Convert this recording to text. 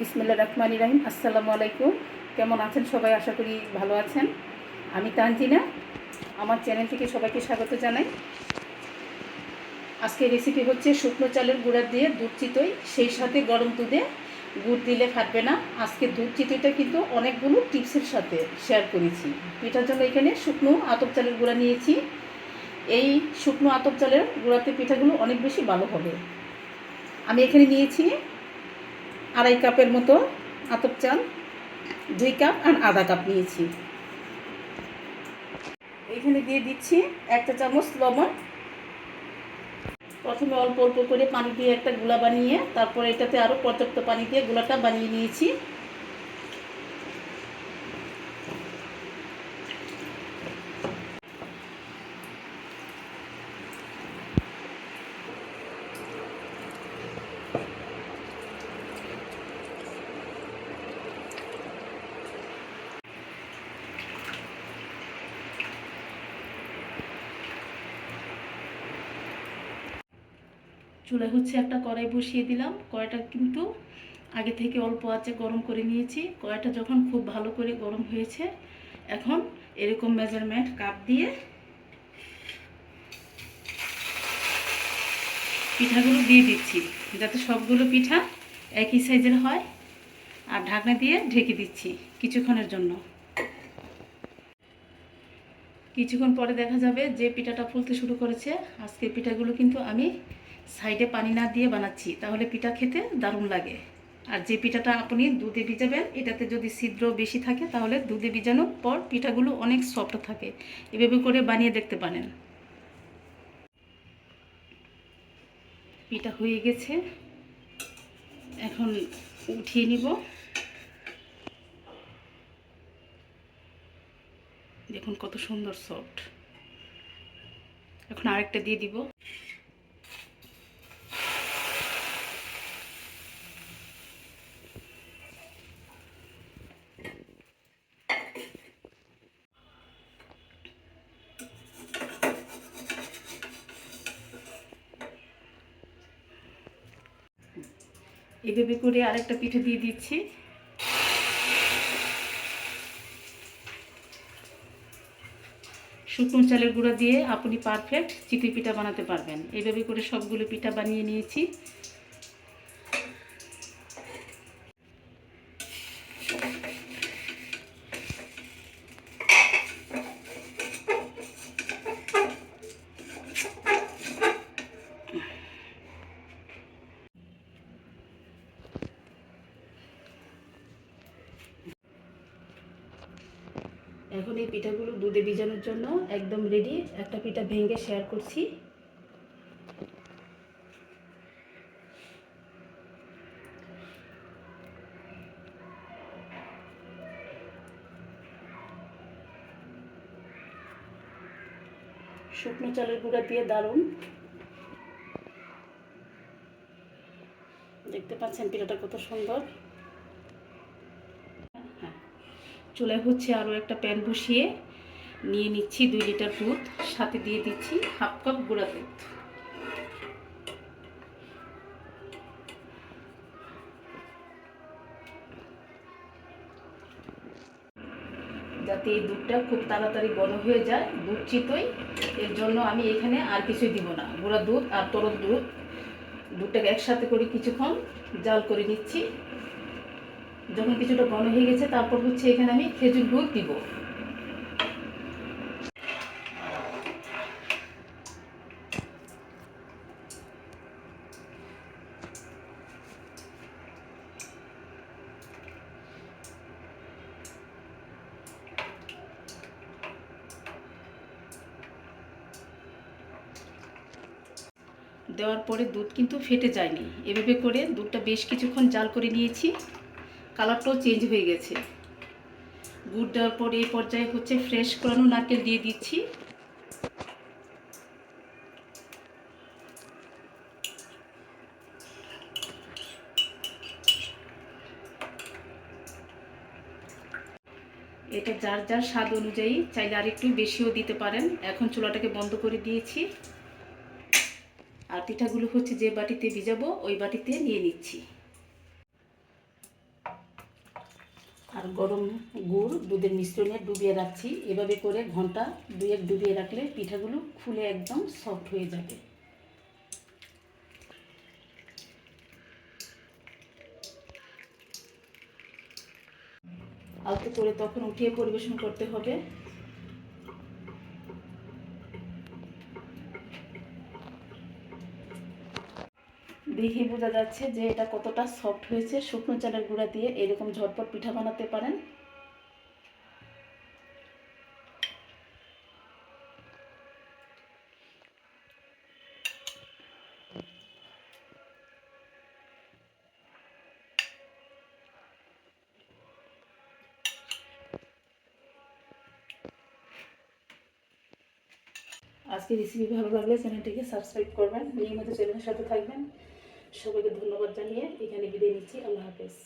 বিসমিল্লা রহমান রাহিম। আসসালামু আলাইকুম। কেমন আছেন সবাই? আশা করি ভালো আছেন। আমি তানজিনা। আমার চ্যানেল থেকে সবাইকে স্বাগত জানাই। আজকের রেসিপি হচ্ছে শুকনো চালের গুঁড়া দিয়ে দুধ চিতই। সেই সাথে গরম দুধে গুড় দিলে ফাটবে না। আজকে দুধ চিতইটা কিন্তু অনেকগুলো টিপসের সাথে শেয়ার করেছি। পিঠার জন্য এখানে শুকনো আতপ চালের গুঁড়া নিয়েছি। এই শুকনো আতপ চালের গুঁড়াতে পিঠাগুলো অনেক বেশি ভালো হবে। আমি এখানে নিয়েছি আড়াই কাপের মতো আতপ চাল, দুই কাপ আর আধা কাপ নিয়েছি। এখানে দিয়ে দিচ্ছি একটা চামচ লবণ। প্রথমে অল্প অল্প করে পানি দিয়ে একটা গুলা বানিয়ে, তারপরে এটাতে আরও পর্যাপ্ত পানি দিয়ে গুলাটা বানিয়ে নিয়েছি। চুলে হচ্ছে একটা কড়াই বসিয়ে দিলাম। কড়াইটা কিন্তু আগে থেকে অল্প আছে গরম করে নিয়েছি। কড়াইটা যখন খুব ভালো করে গরম হয়েছে, এখন এরকম মেজারমেন্ট কাপ দিয়ে পিঠাগুলো দিয়ে দিচ্ছি, যাতে সবগুলো পিঠা একই সাইজের হয়। আর ঢাকনা দিয়ে ঢেকে দিচ্ছি কিছুক্ষণের জন্য। কিছুক্ষণ পরে দেখা যাবে যে পিঠাটা ফুলতে শুরু করেছে। আজকে পিঠাগুলো কিন্তু আমি সাইডে পানি না দিয়ে বানাচ্ছি, তাহলে পিঠা খেতে দারুণ লাগে। আর যে পিঠাটা আপনি দুধে ভিজাবেন, এটাতে যদি ছিদ্র বেশি থাকে, তাহলে দুধে ভিজানোর পর পিঠাগুলো অনেক সফট থাকে। এভাবে করে বানিয়ে দেখতে পারেন। পিঠা হয়ে গেছে। এখন উঠিয়ে নিব। দেখুন কত সুন্দর সফট। এখন আরেকটা দিয়ে দিব। এভাবে করে আরেকটা পিঠে দিয়ে দিচ্ছি। শুকনো চালের গুঁড়া দিয়ে আপনি পারফেক্ট চিতই পিঠা বানাতে পারবেন। এইভাবে করে সবগুলো পিঠা বানিয়ে নিয়েছি। এখন এই পিঠাগুলো দুধে ভিজানোর জন্য একদম রেডি একটা পিঠা ভেঙে শেয়ার করছি। শুকনো চালের গুঁড়া দিয়ে দারুণ দেখতে পাচ্ছেন পিঠাটা কত সুন্দর হ্যাঁ চুলায় হচ্ছে আরও একটা প্যান বসিয়ে নিয়ে নিচ্ছি দুই লিটার দুধ। সাথে দিয়ে দিচ্ছি হাফ কাপ গুঁড়া দুধ। যাতে এই দুধটা খুব তাড়াতাড়ি বড় হয়ে যায় দুধ চিতই এর জন্য আমি এখানে আর কিছুই দিব না। গুঁড়া দুধ আর তরল দুধ, দুধটাকে একসাথে করে কিছুক্ষণ জাল করে নিচ্ছি। যখন কিছুটা ঘন হয়ে গেছে, তারপর হচ্ছে এখানে আমি খেজুর গুড় দিব। দেওয়ার পরে দুধ কিন্তু ফেটে যায়নি। এভাবে করে দুধটা বেশ কিছুক্ষণ জাল করে নিয়েছি। কালারটাও চেঞ্জ হয়ে গেছে। গুড় দেওয়ার পর এই পর্যায়ে হচ্ছে ফ্রেশ করানো নারকেল দিয়ে দিচ্ছি। এটা যার যার স্বাদ অনুযায়ী চাইলে আর একটু বেশিও দিতে পারেন। এখন চুলাটাকে বন্ধ করে দিয়েছি। আর পিঠাগুলো হচ্ছে যে বাটিতে ভিজাবো, ওই বাটিতে নিয়ে নিচ্ছি। আর গরম গুড়, দুধের মিশ্রণে ডুবিয়ে রাখছি। এভাবে করে ঘণ্টা দুয়েক ডুবিয়ে রাখলে পিঠাগুলো খুলে একদম সফট হয়ে যাবে। আলতো করে তখন উঠিয়ে পরিবেশন করতে হবে। দেখে বোঝা যাচ্ছে যে এটা কতটা সফট হয়েছে। শুকনো চালের গুঁড়া দিয়ে এরকম ঝটপট পিঠা বানাতে পারেন। আজকে রেসিপি ভালো লাগলে চ্যানেলটিকে সাবস্ক্রাইব করবেন। নিয়মিত চ্যানেলের সাথে থাকবেন। সবাইকে ধন্যবাদ জানিয়ে এখানে বিদায় নিচ্ছি। আল্লাহ হাফেজ।